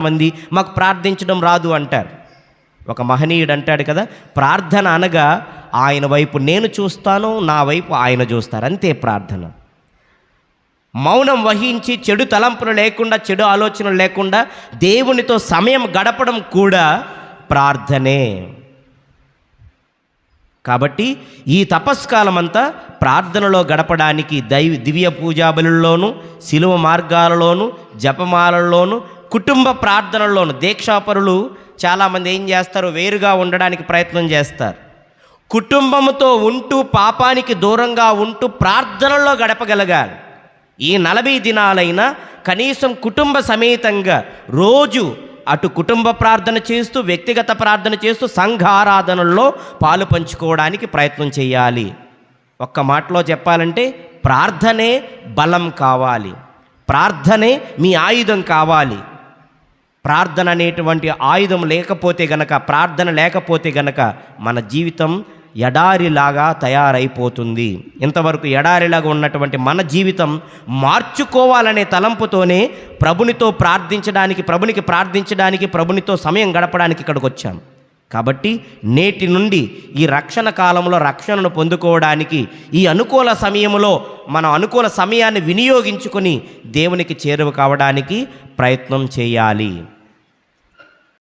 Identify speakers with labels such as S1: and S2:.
S1: మంది మాకు ప్రార్థించడం రాదు అంటారు. ఒక మహనీయుడు అంటాడు కదా ప్రార్థన అనగా ఆయన వైపు నేను చూస్తాను నా వైపు ఆయన చూస్తారు. అంతే ప్రార్థన. మౌనం వహించి చెడు తలంపులు లేకుండా చెడు ఆలోచనలు లేకుండా దేవునితో సమయం గడపడం కూడా ప్రార్థనే. కాబట్టి ఈ తపస్కాలం అంతా ప్రార్థనలో గడపడానికి దైవ దివ్య పూజాబలుల్లోనూ శిలువ మార్గాలలోనూ జపమాలల్లోనూ కుటుంబ ప్రార్థనల్లోనూ దీక్షాపరులు చాలామంది ఏం చేస్తారు? వేరుగా ఉండడానికి ప్రయత్నం చేస్తారు. కుటుంబంతో ఉంటూ పాపానికి దూరంగా ఉంటూ ప్రార్థనల్లో గడపగలగాలి. ఈ నలభై దినాలైనా కనీసం కుటుంబ సమేతంగా రోజు అటు కుటుంబ ప్రార్థన చేస్తూ వ్యక్తిగత ప్రార్థన చేస్తూ సంఘ ఆరాధనల్లో పాలు పంచుకోవడానికి ప్రయత్నం చేయాలి. ఒక్క మాటలో చెప్పాలంటే ప్రార్థనే బలం కావాలి. ప్రార్థనే మీ ఆయుధం కావాలి. ప్రార్థన అనేటువంటి ఆయుధం లేకపోతే గనక ప్రార్థన లేకపోతే గనక మన జీవితం ఎడారిలాగా తయారైపోతుంది. ఇంతవరకు ఎడారిలాగా ఉన్నటువంటి మన జీవితం మార్చుకోవాలనే తలంపుతోనే ప్రభునితో ప్రార్థించడానికి ప్రభునికి ప్రార్థించడానికి ప్రభునితో సమయం గడపడానికి ఇక్కడికి వచ్చాం. కాబట్టి నేటి నుండి ఈ రక్షణ కాలంలో రక్షణను పొందుకోవడానికి ఈ అనుకూల సమయంలో మనం అనుకూల సమయాన్ని వినియోగించుకొని దేవునికి చేరువ కావడానికి ప్రయత్నం చేయాలి.